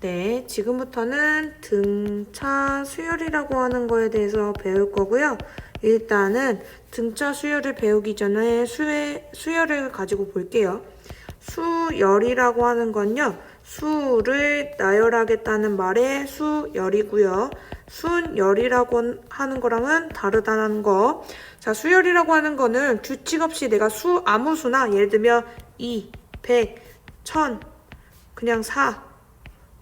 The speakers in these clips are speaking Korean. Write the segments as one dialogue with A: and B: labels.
A: 네, 지금부터는 등차 수열이라고 하는 거에 대해서 배울 거고요. 일단은 등차 수열을 배우기 전에 수의, 수열을 가지고 볼게요. 수열이라고 하는 건요. 수를 나열하겠다는 말의 수열이고요. 순열이라고 하는 거랑은 다르다는 거. 자, 수열이라고 하는 거는 규칙 없이 내가 수, 아무 수나 예를 들면 2, 100, 1000, 그냥 4,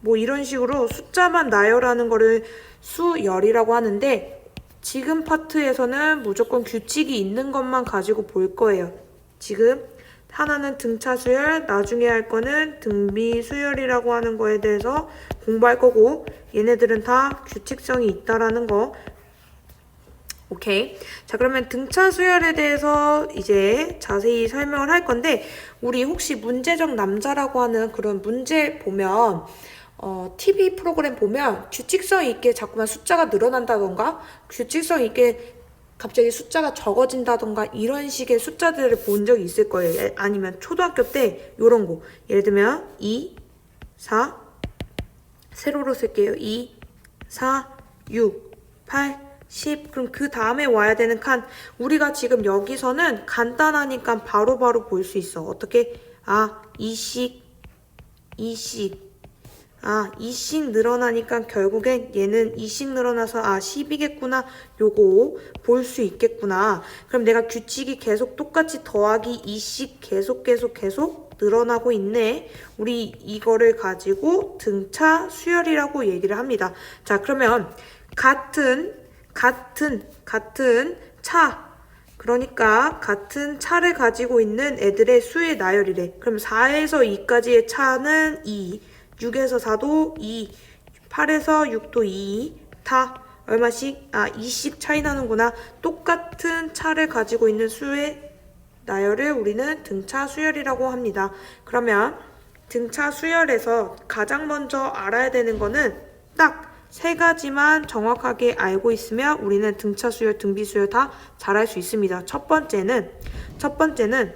A: 뭐 이런 식으로 숫자만 나열하는 거를 수열이라고 하는데 지금 파트에서는 무조건 규칙이 있는 것만 가지고 볼 거예요. 지금 하나는 등차 수열, 나중에 할 거는 등비 수열이라고 하는 거에 대해서 공부할 거고 얘네들은 다 규칙성이 있다라는 거. 오케이. 자, 그러면 등차 수열에 대해서 이제 자세히 설명을 할 건데 우리 혹시 문제적 남자라고 하는 그런 문제 보면 어, TV 프로그램 보면 규칙성 있게 자꾸만 숫자가 늘어난다던가 규칙성 있게 갑자기 숫자가 적어진다던가 이런 식의 숫자들을 본 적이 있을 거예요. 예, 아니면 초등학교 때 요런 거. 예를 들면 2, 4, 세로로 쓸게요. 2, 4, 6, 8, 10. 그럼 그 다음에 와야 되는 칸. 우리가 지금 여기서는 간단하니까 바로바로 볼 수 있어. 어떻게? 아, 이씩, 이씩. 아, 2씩 늘어나니까 결국엔 얘는 2씩 늘어나서 아, 10이겠구나. 요거 볼 수 있겠구나. 그럼 내가 규칙이 계속 똑같이 더하기 2씩 계속 계속 계속 늘어나고 있네. 우리 이거를 가지고 등차 수열이라고 얘기를 합니다. 자, 그러면 같은 같은 같은 차 그러니까 같은 차를 가지고 있는 애들의 수의 나열이래. 그럼 4에서 2까지의 차는 2, 6에서 4도 2, 8에서 6도 2, 다 얼마씩? 아, 2씩 차이 나는구나. 똑같은 차를 가지고 있는 수의 나열을 우리는 등차 수열이라고 합니다. 그러면 등차 수열에서 가장 먼저 알아야 되는 거는 딱 세 가지만 정확하게 알고 있으면 우리는 등차 수열, 등비 수열 다 잘할 수 있습니다. 첫 번째는 첫 번째는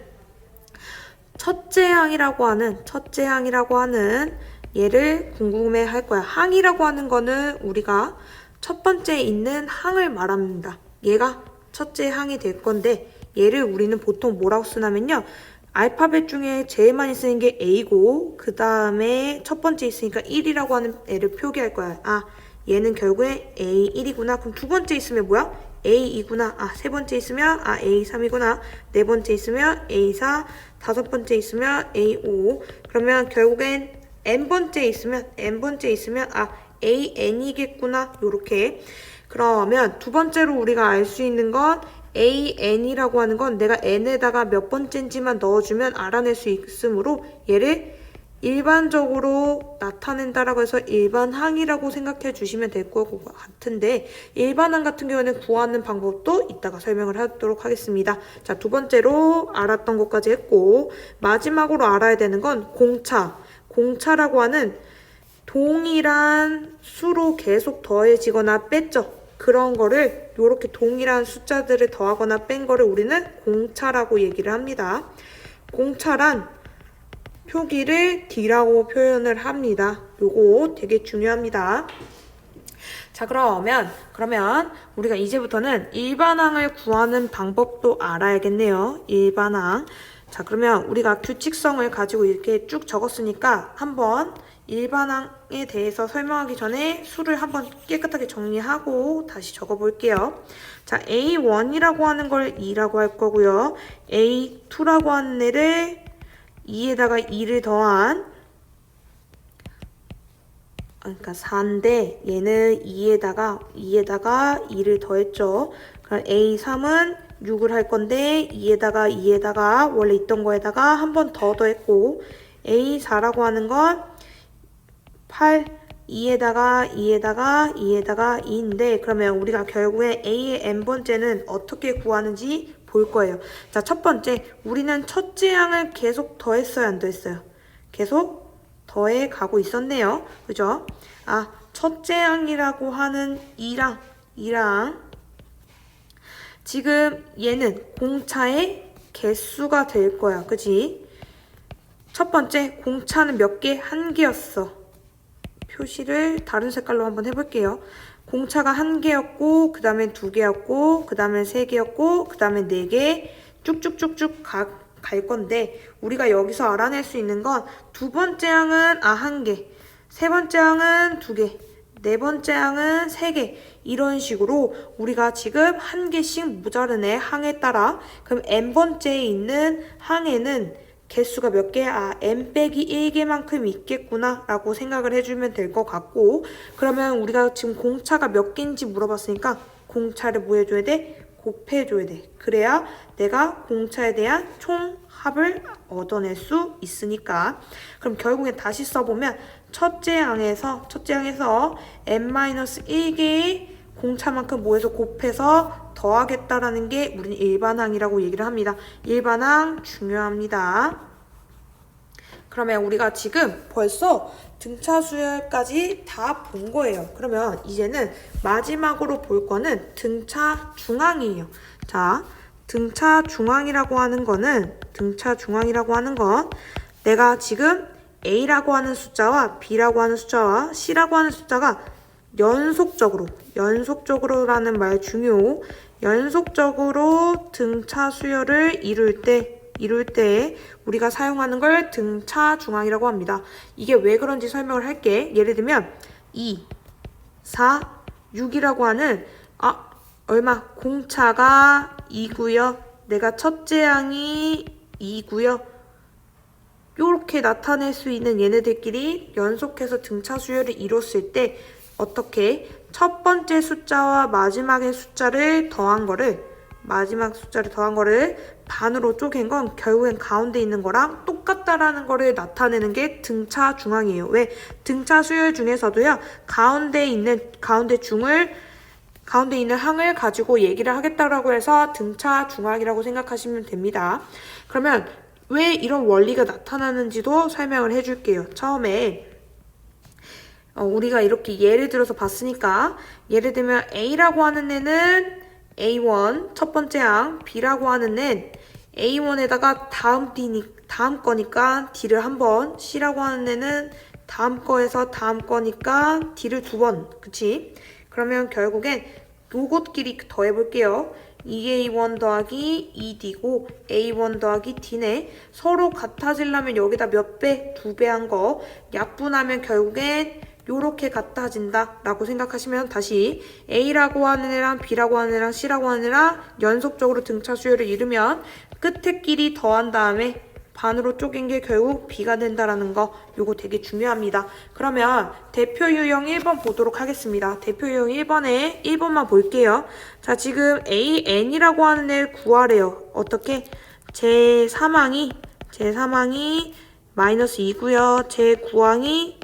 A: 첫째 항이라고 하는 첫째 항이라고 하는 얘를 궁금해 할 거야. 항이라고 하는 거는 우리가 첫 번째 있는 항을 말합니다. 얘가 첫째 항이 될 건데 얘를 우리는 보통 뭐라고 쓰냐면요. 알파벳 중에 제일 많이 쓰는 게 A고 그 다음에 첫 번째 있으니까 1이라고 하는 애를 표기할 거야. 아 얘는 결국에 A1이구나. 그럼 두 번째 있으면 뭐야? A2구나. 아 세 번째 있으면 아 A3이구나. 네 번째 있으면 A4. 다섯 번째 있으면 A5. 그러면 결국엔 n 번째 있으면 n 번째 있으면 아 AN이겠구나. 요렇게. 그러면 두 번째로 우리가 알 수 있는 건 AN이라고 하는 건 내가 n에다가 몇 번째인지만 넣어주면 알아낼 수 있으므로 얘를 일반적으로 나타낸다라고 해서 일반항이라고 생각해 주시면 될 것 같은데 일반항 같은 경우에는 구하는 방법도 이따가 설명을 하도록 하겠습니다. 자, 두 번째로 알았던 것까지 했고 마지막으로 알아야 되는 건 공차. 공차라고 하는 동일한 수로 계속 더해지거나 뺐죠. 그런 거를 이렇게 동일한 숫자들을 더하거나 뺀 거를 우리는 공차라고 얘기를 합니다. 공차란 표기를 D라고 표현을 합니다. 요거 되게 중요합니다. 자 그러면 그러면 우리가 이제부터는 일반항을 구하는 방법도 알아야겠네요. 일반항. 자 그러면 우리가 규칙성을 가지고 이렇게 쭉 적었으니까 한번 일반항에 대해서 설명하기 전에 수를 한번 깨끗하게 정리하고 다시 적어 볼게요. 자 A1이라고 하는 걸 2라고 할 거고요. A2라고 하는 애를 2에다가 2를 더한 그러니까 4인데 얘는 2에다가 2에다가 2를 더했죠. 그럼 A3은 6을 할 건데 2에다가 2에다가 원래 있던 거에다가 한 번 더 더했고 A4라고 하는 건 8, 2에다가 2에다가 2에다가 2인데 그러면 우리가 결국에 A의 n번째는 어떻게 구하는지 볼 거예요. 자, 첫 번째, 우리는 첫째 항을 계속 더했어요, 안 더했어요? 계속 더해 가고 있었네요. 그죠? 아, 첫째 항이라고 하는 2랑 2랑 지금 얘는 공차의 개수가 될 거야. 그지? 첫 번째, 공차는 몇 개? 한 개였어. 표시를 다른 색깔로 한번 해볼게요. 공차가 한 개였고, 그 다음에 두 개였고, 그 다음에 세 개였고, 그 다음에 네 개, 쭉쭉쭉쭉 가, 갈 건데, 우리가 여기서 알아낼 수 있는 건 두 번째 항은 아, 한 개, 세 번째 항은 두 개, 네 번째 항은 세 개. 이런 식으로 우리가 지금 한 개씩 모자르네, 항에 따라. 그럼 n번째에 있는 항에는 개수가 몇 개? 아, n 빼기 1개만큼 있겠구나 라고 생각을 해주면 될 것 같고 그러면 우리가 지금 공차가 몇 개인지 물어봤으니까 공차를 뭐 해줘야 돼? 곱해줘야 돼. 그래야 내가 공차에 대한 총 합을 얻어낼 수 있으니까 그럼 결국에 다시 써보면 첫째 항에서 첫째 항에서 n-1개의 공차만큼 뭐해서 곱해서 더하겠다라는 게 우리는 일반항이라고 얘기를 합니다. 일반항 중요합니다. 그러면 우리가 지금 벌써 등차 수열까지 다 본 거예요. 그러면 이제는 마지막으로 볼 거는 등차 중앙이에요. 자, 등차 중앙이라고 하는 거는 등차 중앙이라고 하는 건 내가 지금 A라고 하는 숫자와 B라고 하는 숫자와 C라고 하는 숫자가 연속적으로 연속적으로라는 말 중요 연속적으로 등차 수열을 이룰 때 이룰 때 우리가 사용하는 걸 등차 중앙이라고 합니다. 이게 왜 그런지 설명을 할게. 예를 들면 2, 4, 6이라고 하는 아 얼마 공차가 2고요. 내가 첫째 항이 2고요. 요렇게 나타낼 수 있는 얘네들끼리 연속해서 등차 수열을 이뤘을 때 어떻게 첫 번째 숫자와 마지막의 숫자를 더한 거를 마지막 숫자를 더한 거를 반으로 쪼갠 건 결국엔 가운데 있는 거랑 똑같다라는 거를 나타내는 게 등차 중앙이에요. 왜? 등차 수열 중에서도요. 가운데 있는 가운데 중을 가운데 있는 항을 가지고 얘기를 하겠다라고 해서 등차 중앙이라고 생각하시면 됩니다. 그러면 왜 이런 원리가 나타나는지도 설명을 해줄게요. 처음에 어, 우리가 이렇게 예를 들어서 봤으니까 예를 들면 A라고 하는 애는 A1 첫 번째 항, B라고 하는 애는 A1에다가 다음 D니 다음 거니까 D를 한 번, C라고 하는 애는 다음 거에서 다음 거니까 D를 두 번, 그치? 그러면 결국엔 요것끼리 더해볼게요. 2A1 더하기 2D고 A1 더하기 D네. 서로 같아지려면 여기다 몇 배? 두 배 한 거. 약분하면 결국엔 요렇게 같아진다 라고 생각하시면 다시 A라고 하는 애랑 B라고 하는 애랑 C라고 하는 애랑 연속적으로 등차 수열을 이루면 끝에 끼리 더한 다음에 반으로 쪼갠 게 결국 B가 된다라는 거 요거 되게 중요합니다. 그러면 대표 유형 1번 보도록 하겠습니다. 대표 유형 1번에 1번만 볼게요. 자 지금 AN이라고 하는 애를 구하래요. 어떻게? 제 3항이 제 3항이 마이너스 2고요. 제 9항이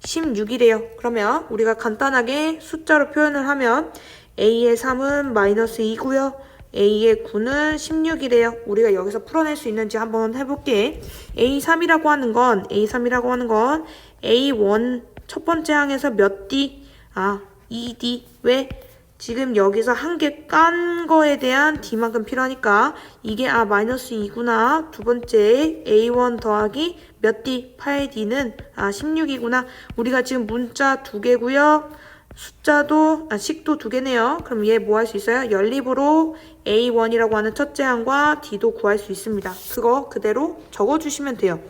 A: 16이래요. 그러면 우리가 간단하게 숫자로 표현을 하면 A의 3은 마이너스 2고요. A의 9는 16이래요. 우리가 여기서 풀어낼 수 있는지 한번 해볼게. A3이라고 하는 건 A3이라고 하는 건 A1 첫 번째 항에서 몇 D? 아, 2D. 왜? 지금 여기서 한 개 깐 거에 대한 D만큼 필요하니까 이게 아 마이너스 2구나 두 번째 A1 더하기 몇 D? 8D는 아 16이구나 우리가 지금 문자 두 개고요 숫자도 아 식도 두 개네요 그럼 얘 뭐 할 수 있어요? 연립으로 A1이라고 하는 첫째 항과 D도 구할 수 있습니다 그거 그대로 적어주시면 돼요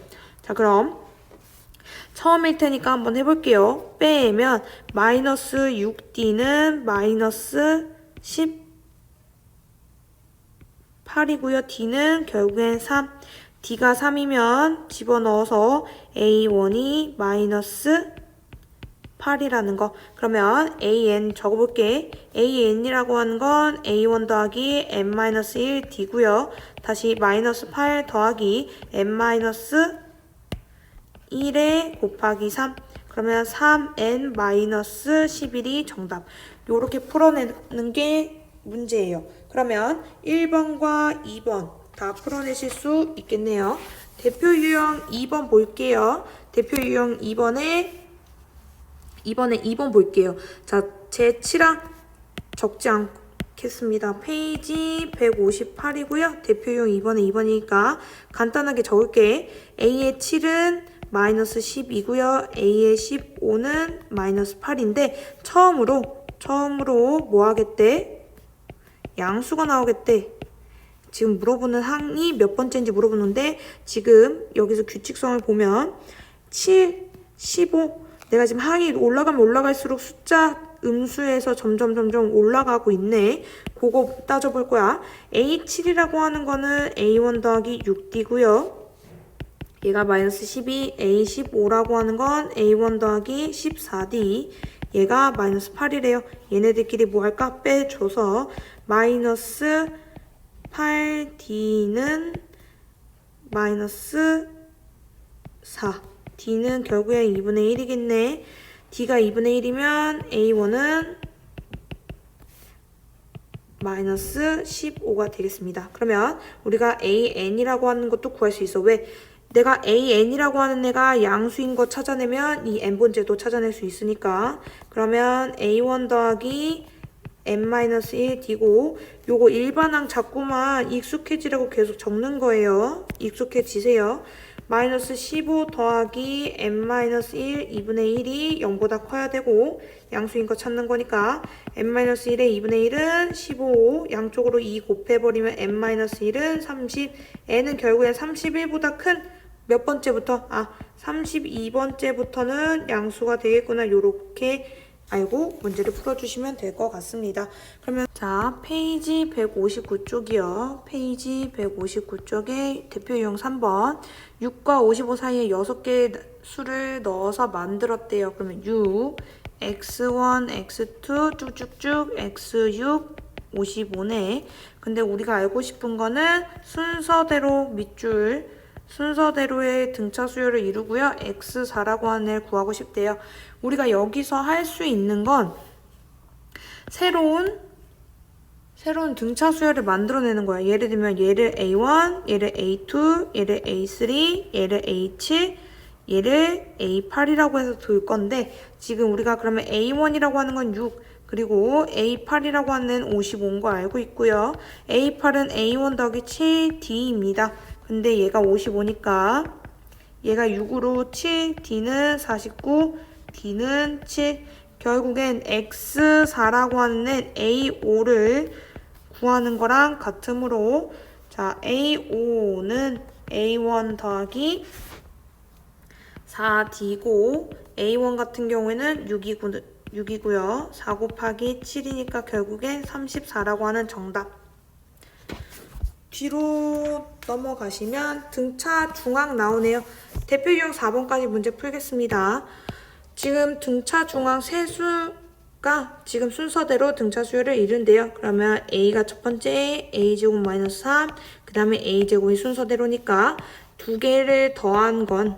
A: 자 그럼 처음일 테니까 한번 해볼게요. 빼면 마이너스 6D는 마이너스 18이고요. D는 결국엔 3. D가 3이면 집어넣어서 A1이 마이너스 8이라는 거. 그러면 AN 적어볼게. AN이라고 하는 건 A1 더하기 N-1 D고요. 다시 마이너스 8 더하기 N-1 1에 곱하기 3 그러면 3n-11이 정답 요렇게 풀어내는 게 문제예요 그러면 1번과 2번 다 풀어내실 수 있겠네요 대표 유형 2번 볼게요 대표 유형 2번에 2번에 2번 볼게요 자 제 7항 적지 않겠습니다 페이지 158이고요 대표용 2번에 2번이니까 간단하게 적을게 A의 7은 마이너스 10이고요. A의 15는 마이너스 8인데 처음으로 처음으로 뭐 하겠대? 양수가 나오겠대. 지금 물어보는 항이 몇 번째인지 물어보는데 지금 여기서 규칙성을 보면 7, 15 내가 지금 항이 올라가면 올라갈수록 숫자 음수에서 점점 점점 올라가고 있네. 그거 따져볼 거야. A7이라고 하는 거는 A1 더하기 6D고요. 얘가 마이너스 12, A15라고 하는 건 A1 더하기 14D. 얘가 마이너스 8이래요. 얘네들끼리 뭐 할까? 빼줘서 마이너스 8D는 마이너스 4. D는 결국엔 2분의 1이겠네. D가 2분의 1이면 A1은 마이너스 15가 되겠습니다. 그러면 우리가 AN이라고 하는 것도 구할 수 있어. 왜? 내가 AN이라고 하는 애가 양수인 거 찾아내면 이 N번째도 찾아낼 수 있으니까 그러면 A1 더하기 N-1 D고 요거 일반항 자꾸만 익숙해지라고 계속 적는 거예요. 익숙해지세요. 마이너스 15 더하기 n-1 2분의 1이 0보다 커야 되고 양수인 거 찾는 거니까 n-1의 2분의 1은 15 양쪽으로 2 곱해버리면 n-1은 30 n은 결국엔 31보다 큰 몇 번째부터? 아 32번째부터는 양수가 되겠구나 요렇게 알고 문제를 풀어주시면 될 것 같습니다. 그러면 자 페이지 159쪽이요. 페이지 159쪽에 대표 유형 3번 6과 55 사이에 6개의 수를 넣어서 만들었대요. 그러면 6, x1, x2 쭉쭉쭉 x6, 55네. 근데 우리가 알고 싶은 거는 순서대로 밑줄 순서대로의 등차 수열을 이루고요. x4라고 하는 애를 구하고 싶대요. 우리가 여기서 할 수 있는 건 새로운 새로운 등차 수열을 만들어내는 거야. 예를 들면 얘를 A1, 얘를 A2, 얘를 A3, 얘를 A7, 얘를 A8이라고 해서 둘 건데 지금 우리가 그러면 A1이라고 하는 건 6, 그리고 A8이라고 하는 애는 55인 거 알고 있고요. A8은 A1 더하기 7D입니다. 근데 얘가 55니까 얘가 6으로 7, D는 49, D는 7. 결국엔 X4라고 하는 애 A5를 구하는 거랑 같으므로 자 A5는 A1 더하기 4D고 A1 같은 경우에는 6이고, 6이고요. 4 곱하기 7이니까 결국엔 34라고 하는 정답. 뒤로 넘어가시면 등차 중앙 나오네요. 대표 유형 4번까지 문제 풀겠습니다. 지금 등차 중앙 세수가 지금 순서대로 등차 수열을 이룬대요. 그러면 A가 첫 번째, A제곱 마이너스 3, 그 다음에 A제곱이 순서대로니까 두 개를 더한 건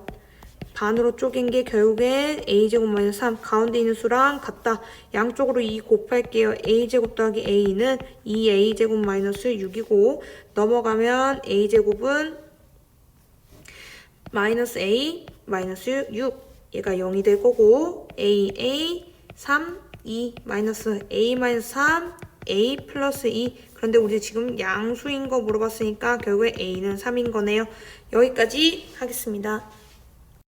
A: 반으로 쪼갠 게 결국엔 a제곱 마이너스 3 가운데 있는 수랑 같다. 양쪽으로 2 곱할게요. a제곱 더하기 a는 2a제곱 마이너스 6이고 넘어가면 a제곱은 마이너스 a 마이너스 6 얘가 0이 될 거고 a a 3 2 마이너스 a 마이너스 3 a 플러스 2 그런데 우리 지금 양수인 거 물어봤으니까 결국에 a는 3인 거네요. 여기까지 하겠습니다.